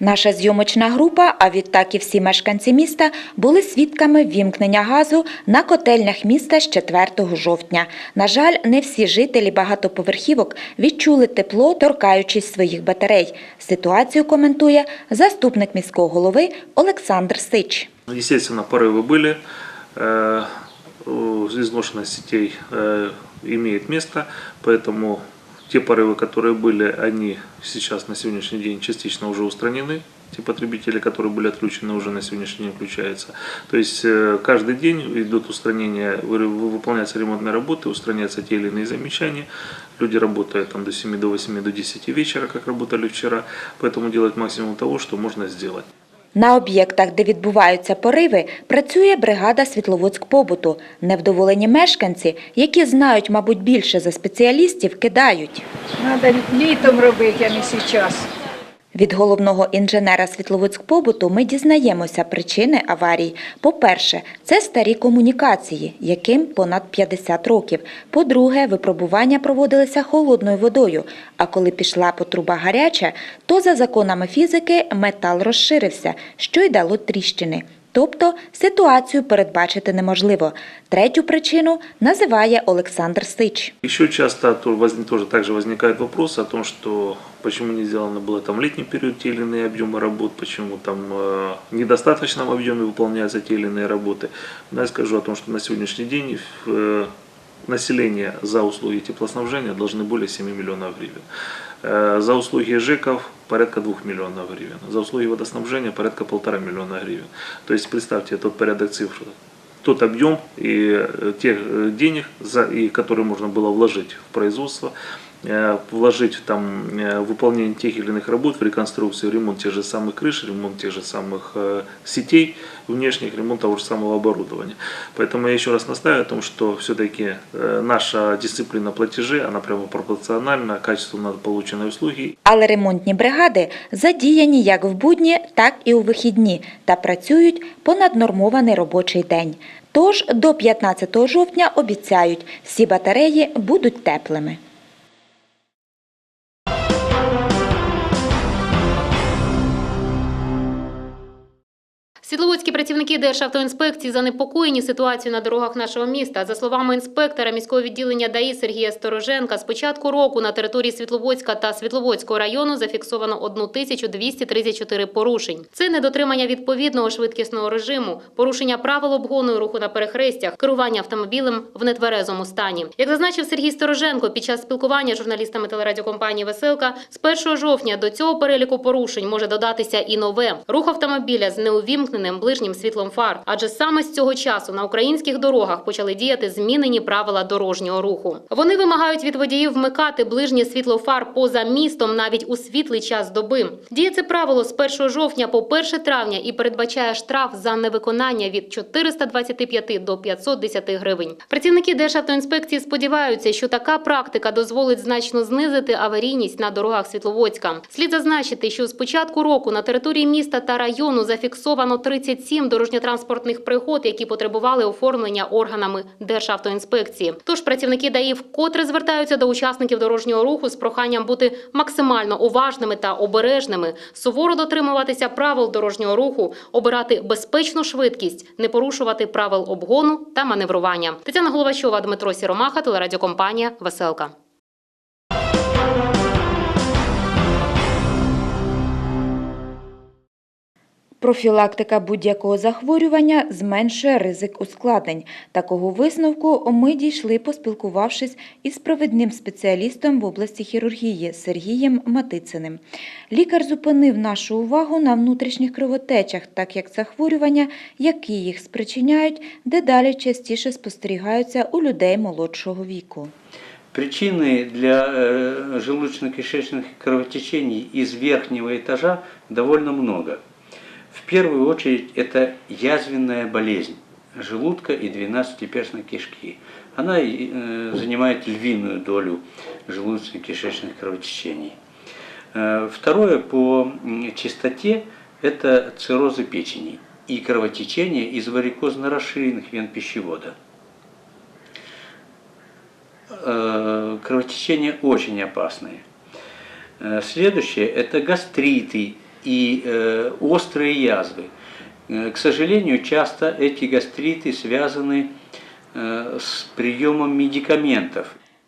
Наша зйомочна група, а відтак і всі мешканці міста, були свідками вімкнення газу на котельнях міста з 4 жовтня. На жаль, не всі жителі багатоповерхівок відчули тепло, торкаючись своїх батарей. Ситуацію коментує заступник міського голови Олександр Сич. Естественно, порывы были. Э, у- Изношенность сетей э, имеет место, поэтому те порывы, которые были, они сейчас на сегодняшний день частично уже устранены. Те потребители, которые были отключены, уже на сегодняшний день включаются. То есть э, каждый день идут устранения, вы- выполняются ремонтные работы, устраняются те или иные замечания. Люди работают там до 7, до 8, до 10 вечера, как работали вчера. Поэтому делать максимум того, что можно сделать. На об'єктах, де відбуваються пориви, працює бригада Світловодськ-побуту. Невдоволені мешканці, які знають, мабуть, більше за спеціалістів, кидають. Треба літом робити, а не зараз. Від головного інженера Світловодськ-побуту ми дізнаємося причини аварій. По-перше, це старі комунікації, яким понад 50 років. По-друге, випробування проводилися холодною водою. А коли пішла по труба гаряча, то за законами фізики метал розширився, що й дало тріщини. Тобто ситуацію передбачити неможливо. Третю причину називає Олександр Сич. Еще часто то- возник- тоже также возникает вопрос о том, что почему не сделано было там в летний период те или иные объемы работ, почему там э, в недостаточном объеме выполняются те или иные работы. Но я скажу о том, что на сегодняшний день э, население за услуги теплоснабжения должны более 7 миллионов гривен. Э, За услуги ЖЭКов порядка 2 миллионов гривен. За услуги водоснабжения порядка полтора миллиона гривен. То есть представьте тот порядок цифр тот объем и э, тех э, денег, за, и, которые можно было вложить в производство, э, вложить в там, э, выполнение тех или иных работ, в реконструкцию, ремонт тех же самых крыш, ремонт тех же самых э, сетей внешних, ремонт того же самого оборудования. Поэтому я еще раз настаиваю о том, что все-таки наша дисциплина платежей, она прямо пропорциональна качеству полученной услуги Але ремонтні бригади задіяні як в будні, так і у вихідні та працюють понад нормований робочий день. Тож до 15 жовтня обіцяють, всі батареї будуть теплими. Світловодські працівники Державтоінспекції занепокоєні ситуацією на дорогах нашого міста. За словами інспектора міського відділення ДАІ Сергія Стороженка, з початку року на території Світловодська та Світловодського району зафіксовано 1234 порушень. Це недотримання відповідного швидкісного режиму, порушення правил обгону руху на перехрестях, керування автомобілем в нетверезому стані. Як зазначив Сергій Стороженко під час спілкування з журналістами телерадіокомпанії Веселка, з 1 жовтня до цього переліку порушень може додатися і нове рух автомобіля з неувімкненим ближнім світлом фар. Адже саме з цього часу на українських дорогах почали діяти змінені правила дорожнього руху. Вони вимагають від водіїв вмикати ближнє світло фар поза містом навіть у світлий час доби. Діє це правило з 1 жовтня по 1 травня і передбачає штраф за невиконання від 425 до 510 гривень. Працівники Державтоінспекції сподіваються, що така практика дозволить значно знизити аварійність на дорогах Світловодська. Слід зазначити, що з початку року на території міста та району зафіксовано 37 дорожньо-транспортних пригод, які потребували оформлення органами Державтоінспекції. Тож працівники ДАІ вкотре звертаються до учасників дорожнього руху з проханням бути максимально уважними та обережними, суворо дотримуватися правил дорожнього руху, обирати безпечну швидкість, не порушувати правил обгону та маневрування. Тетяна Головачова, Дмитро Сіромаха, телерадіокомпанія Веселка. Профілактика будь-якого захворювання зменшує ризик ускладнень. Такого висновку ми дійшли, поспілкувавшись із провідним спеціалістом в області хірургії Сергієм Матициним. Лікар зупинив нашу увагу на внутрішніх кровотечах, так як захворювання, які їх спричиняють, дедалі частіше спостерігаються у людей молодшого віку. Причины для э, желудочно-кишечных кровотечений из верхнего этажа довольно много. В первую очередь это язвенная болезнь желудка и двенадцатиперстной кишки. Она э, занимает львиную долю желудочно-кишечных кровотечений. Э, Второе по частоте – это циррозы печени и кровотечение из варикозно-расширенных вен пищевода. Э, Кровотечения очень опасные. Следующее – это гастриты и э, острые язвы. Э, К сожалению, часто эти гастриты связаны э, с приемом медикаментов.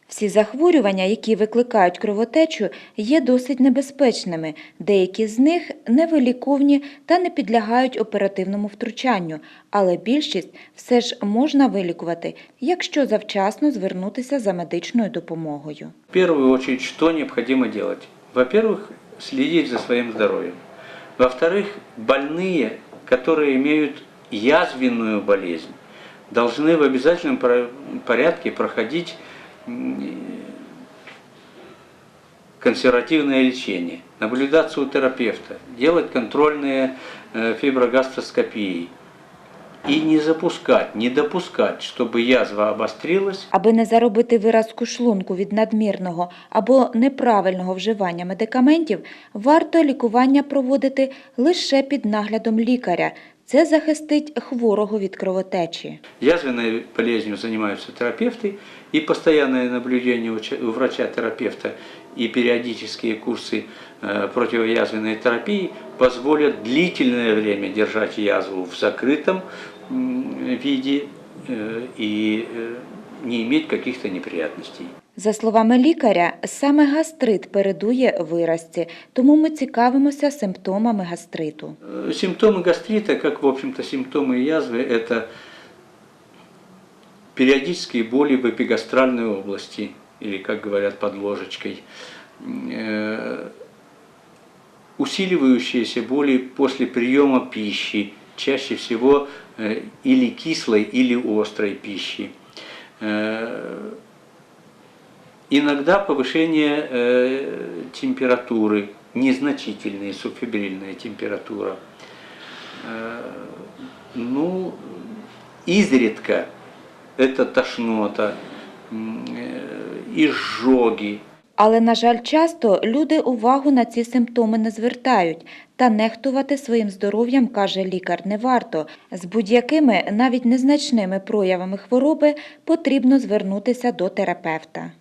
Всі захворювання, які викликають кровотечу, є досить небезпечними. Деякі з них невиліковні та не підлягають оперативному втручанню, але більшість все ж можна вилікувати, якщо завчасно звернутися за медичною допомогою. В первую очередь, что необходимо делать? Во-первых, следить за своим здоровьем. Во-вторых, больные, которые имеют язвенную болезнь, должны в обязательном порядке проходить консервативное лечение, наблюдаться у терапевта, делать контрольные э, фиброгастроскопии и не запускать, не допускать, чтобы язва обострилась Аби не заробити виразку шлунку від надмірного або неправильного вживання медикаментів, варто лікування проводити лише під наглядом лікаря. Це захистить хворого від кровотечі. Язвенной болезнью занимаются терапевты, и постоянное наблюдение у ча- у врача-терапевта и периодические курсы э, противоязвенной терапии позволят длительное время держать язву в закрытом м, виде э, и э, не иметь каких-то неприятностей. За словами лікаря, саме гастрит передує виразці, тому ми цікавимося симптомами гастриту. Э, Симптомы гастрита, как в общем-то симптомы язвы, это периодические боли в эпигастральной области, или, как говорят, под ложечкой, э, усиливающиеся боли после приема пищи, чаще всего э, или кислой, или острой пищи. Э, Иногда повышение э, температуры, незначительная субфибрильная температура. Э, ну, изредка это тошнота, э, изжоги, Але, на жаль, часто люди увагу на ці симптоми не звертають, та нехтувати своїм здоров'ям, каже лікар, не варто. З будь-якими, навіть незначними проявами хвороби потрібно звернутися до терапевта.